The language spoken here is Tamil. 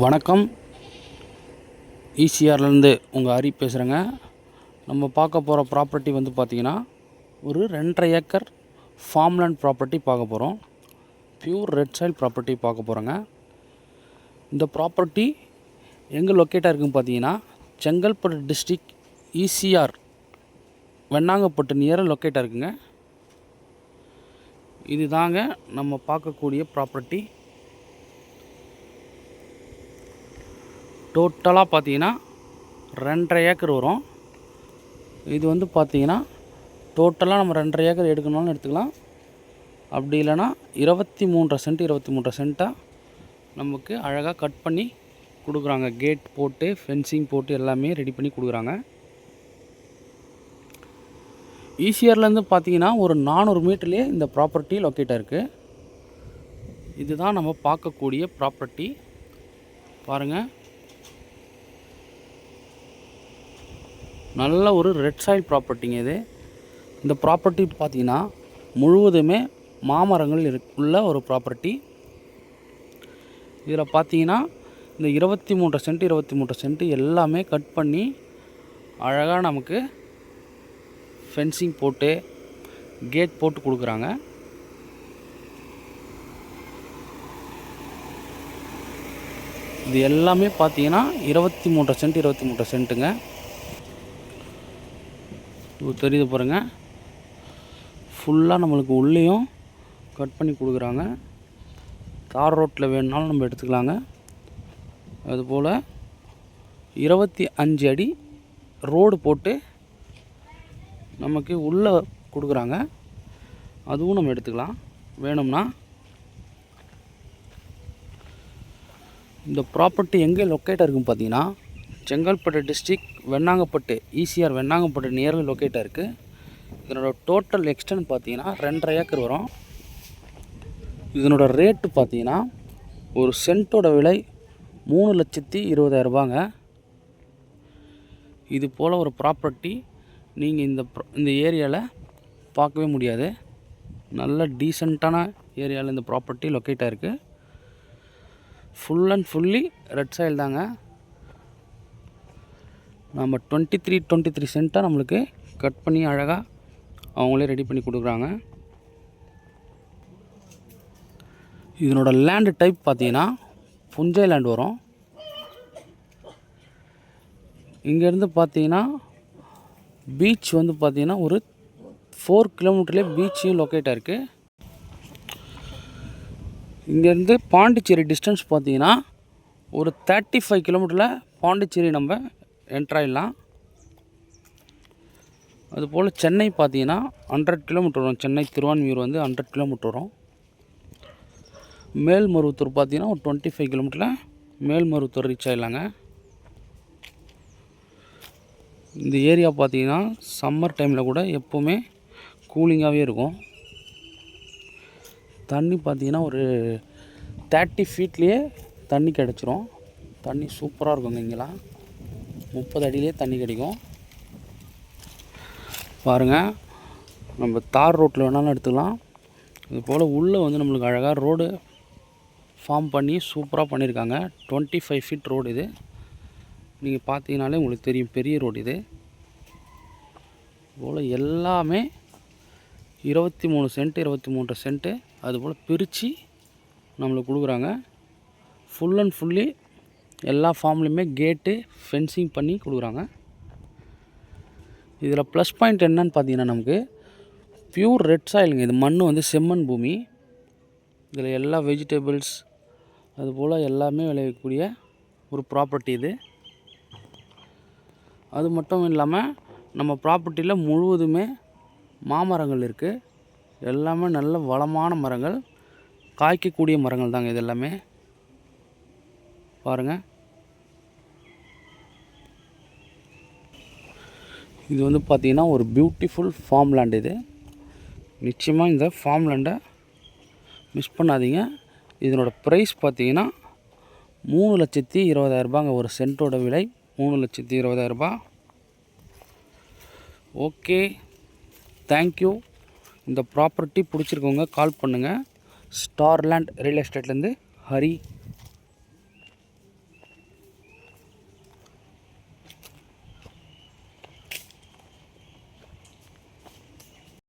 வணக்கம். ஈசிஆர்லேருந்து உங்கள் ஹரி பேசுகிறேங்க நம்ம பார்க்க போகிற ப்ராப்பர்ட்டி வந்து பார்த்திங்கன்னா ஒரு ரெண்டரை ஏக்கர் ஃபார்ம்லேண்ட் ப்ராப்பர்ட்டி பார்க்க போகிறோம் பியூர் ரெட் சைல் ப்ராப்பர்ட்டி பார்க்க போகிறோங்க இந்த ப்ராப்பர்ட்டி எங்கே லொக்கேட்டாக இருக்குன்னு பார்த்தீங்கன்னா செங்கல்பட்டு டிஸ்ட்ரிக் ஈசிஆர் வெண்ணாங்கப்பட்டு நியராக லொக்கேட்டாக இருக்குங்க. இது தாங்க நம்ம பார்க்கக்கூடிய ப்ராப்பர்ட்டி டோட்டலாக பார்த்தீங்கன்னா ரெண்டரை ஏக்கர் வரும். இது வந்து பார்த்தீங்கன்னா டோட்டலாக நம்ம ரெண்டரை ஏக்கர் எடுக்கணும்னு எடுத்துக்கலாம். அப்படி இல்லைன்னா இருபத்தி மூன்றரை சென்ட் இருபத்தி மூன்றரை சென்ட்டாக நமக்கு அழகாக கட் பண்ணி கொடுக்குறாங்க. கேட் போட்டு ஃபென்சிங் போட்டு எல்லாமே ரெடி பண்ணி கொடுக்குறாங்க. ஈசிஆர்லேருந்து பார்த்தீங்கன்னா ஒரு நானூறு மீட்டர்லேயே இந்த ப்ராப்பர்ட்டி லொக்கேட்டாக இருக்குது இதுதான் நம்ம பார்க்கக்கூடிய ப்ராப்பர்ட்டி பாருங்கள் நல்ல ஒரு ரெட் சாயில் ப்ராப்பர்ட்டிங்க இது. இந்த ப்ராப்பர்ட்டி பார்த்தீங்கன்னா முழுவதுமே மாமரங்கள் உள்ள ஒரு ப்ராப்பர்ட்டி இதில் பார்த்தீங்கன்னா இந்த இருபத்தி மூன்று சென்ட் இருபத்தி மூன்று சென்ட் எல்லாமே கட் பண்ணி அழகாக நமக்கு ஃபென்சிங் போட்டு கேட் போட்டு கொடுக்குறாங்க. இது எல்லாமே பார்த்தீங்கன்னா இருபத்தி மூன்று சென்ட் இருபத்தி மூன்று சென்ட்டுங்க தெரியுது பாருங்க. ஃபுல்லாக நம்மளுக்கு உள்ளேயும் கட் பண்ணி கொடுக்குறாங்க. தார் ரோட்டில் வேணுனாலும் நம்ம எடுத்துக்கலாங்க. அதுபோல் இருபத்தி அஞ்சு அடி ரோடு போட்டு நமக்கு உள்ளே கொடுக்குறாங்க. அதுவும் நம்ம எடுத்துக்கலாம். வேணும்னா இந்த ப்ராப்பர்ட்டி எங்கே லொக்கேட்டாக இருக்குன்னு பார்த்தீங்கன்னா செங்கல்பட்டு டிஸ்ட்ரிக் வெண்ணாங்கப்பட்டு ஈசிஆர் வெண்ணாங்கப்பட்டு நியரில் லொக்கேட்டாக இருக்குது இதனோட டோட்டல் எக்ஸ்டென்ட் பார்த்தீங்கன்னா ரெண்டரை ஏக்கர் வரும். இதனோட ரேட்டு பார்த்தீங்கன்னா ஒரு சென்ட்டோட விலை மூணு லட்சத்தி இருபதாயிரரூபாங்க இது போல் ஒரு ப்ராப்பர்ட்டி நீங்கள் இந்த இந்த ஏரியாவில் பார்க்கவே முடியாது. நல்ல டீசெண்டான ஏரியாவில் இந்த ப்ராப்பர்ட்டி லொக்கேட்டாக இருக்குது full and fully red soil தாங்க. நம்ம டுவெண்ட்டி த்ரீ டுவெண்ட்டி த்ரீ சென்ட்டாக நம்மளுக்கு கட் பண்ணி அழகாக அவங்களே ரெடி பண்ணி கொடுக்குறாங்க. இதனோட லேண்டு டைப் பார்த்தீங்கன்னா புஞ்சை லேண்ட் வரும். இங்கேருந்து பார்த்தீங்கன்னா பீச் வந்து பார்த்தீங்கன்னா ஒரு ஃபோர் கிலோமீட்டர்லேயே பீச்சும் லொக்கேட்டாக இருக்குது இங்கேருந்து பாண்டிச்சேரி டிஸ்டன்ஸ் பார்த்தீங்கன்னா ஒரு தேர்ட்டி ஃபைவ் கிலோமீட்டரில் பாண்டிச்சேரி நம்ம என்ட்ராயிடலாம் அதுபோல் சென்னை பார்த்தீங்கன்னா ஹண்ட்ரட் கிலோமீட்டர் வரும். சென்னை திருவான்மியூர் வந்து ஹண்ட்ரட் கிலோமீட்டர் வரும். மேல்மருவத்தூர் பார்த்தீங்கன்னா ஒரு டுவெண்ட்டி ஃபைவ் கிலோமீட்டரில் மேல்மருவத்தூர் ரீச் ஆகிடலாங்க இந்த ஏரியா பார்த்தீங்கன்னா சம்மர் டைமில் கூட எப்போவுமே கூலிங்காகவே இருக்கும். தண்ணி பார்த்தீங்கன்னா ஒரு தேர்ட்டி ஃபீட்லேயே தண்ணி கிடச்சிரும். தண்ணி சூப்பராக இருக்குங்க இங்கெல்லாம். முப்பது அடியிலே தண்ணி கிடைக்கும். பாருங்கள் நம்ம தார் ரோட்டில் வேணாலும் எடுத்துக்கலாம். இது போல் உள்ளே வந்து நம்மளுக்கு அழகாக ரோடு ஃபார்ம் பண்ணி சூப்பராக பண்ணியிருக்காங்க. டுவெண்ட்டி ஃபைவ் ஃபீட் ரோடு இது. நீங்கள் பார்த்தீங்கனாலே உங்களுக்கு தெரியும் பெரிய ரோடு இது. போல் எல்லாமே இருபத்தி மூணு சென்ட்டு இருபத்தி மூன்று சென்ட்டு அதுபோல் பிரித்து நம்மளுக்கு கொடுக்குறாங்க. ஃபுல் அண்ட் ஃபுல்லி எல்லா ஃபார்ம்லேயுமே கேட்டு ஃபென்சிங் பண்ணி கொடுக்குறாங்க. இதில் ப்ளஸ் பாயிண்ட் என்னன்னு பார்த்தீங்கன்னா நமக்கு பியூர் ரெட் சாயிலுங்க இது மண் வந்து செம்மண் பூமி. இதில் எல்லா வெஜிடபிள்ஸ் அதுபோல் எல்லாமே விளையக்கூடிய ஒரு ப்ராப்பர்ட்டி இது. அது மட்டும் இல்லாமல் நம்ம ப்ராப்பர்ட்டியில் முழுவதுமே மாமரங்கள் இருக்குது எல்லாமே நல்ல வளமான மரங்கள் காய்க்கக்கூடிய மரங்கள் தாங்க இது எல்லாமே. பாருங்கள் இது வந்து பார்த்திங்கன்னா ஒரு பியூட்டிஃபுல் ஃபார்ம் லேண்ட் இது. நிச்சயமாக இந்த ஃபார்ம் லேண்டை மிஸ் பண்ணாதீங்க. இதனோட ப்ரைஸ் பார்த்தீங்கன்னா மூணு லட்சத்தி இருபதாயிரரூபாங்க ஒரு சென்ட்டோட விலை மூணு லட்சத்தி இருபதாயிரரூபா ஓகே தேங்க்யூ இந்த ப்ராப்பர்ட்டி பிடிச்சிருக்கவங்க கால் பண்ணுங்கள் ஸ்டார்லேண்ட் ரியல் எஸ்டேட்லேருந்து ஹரி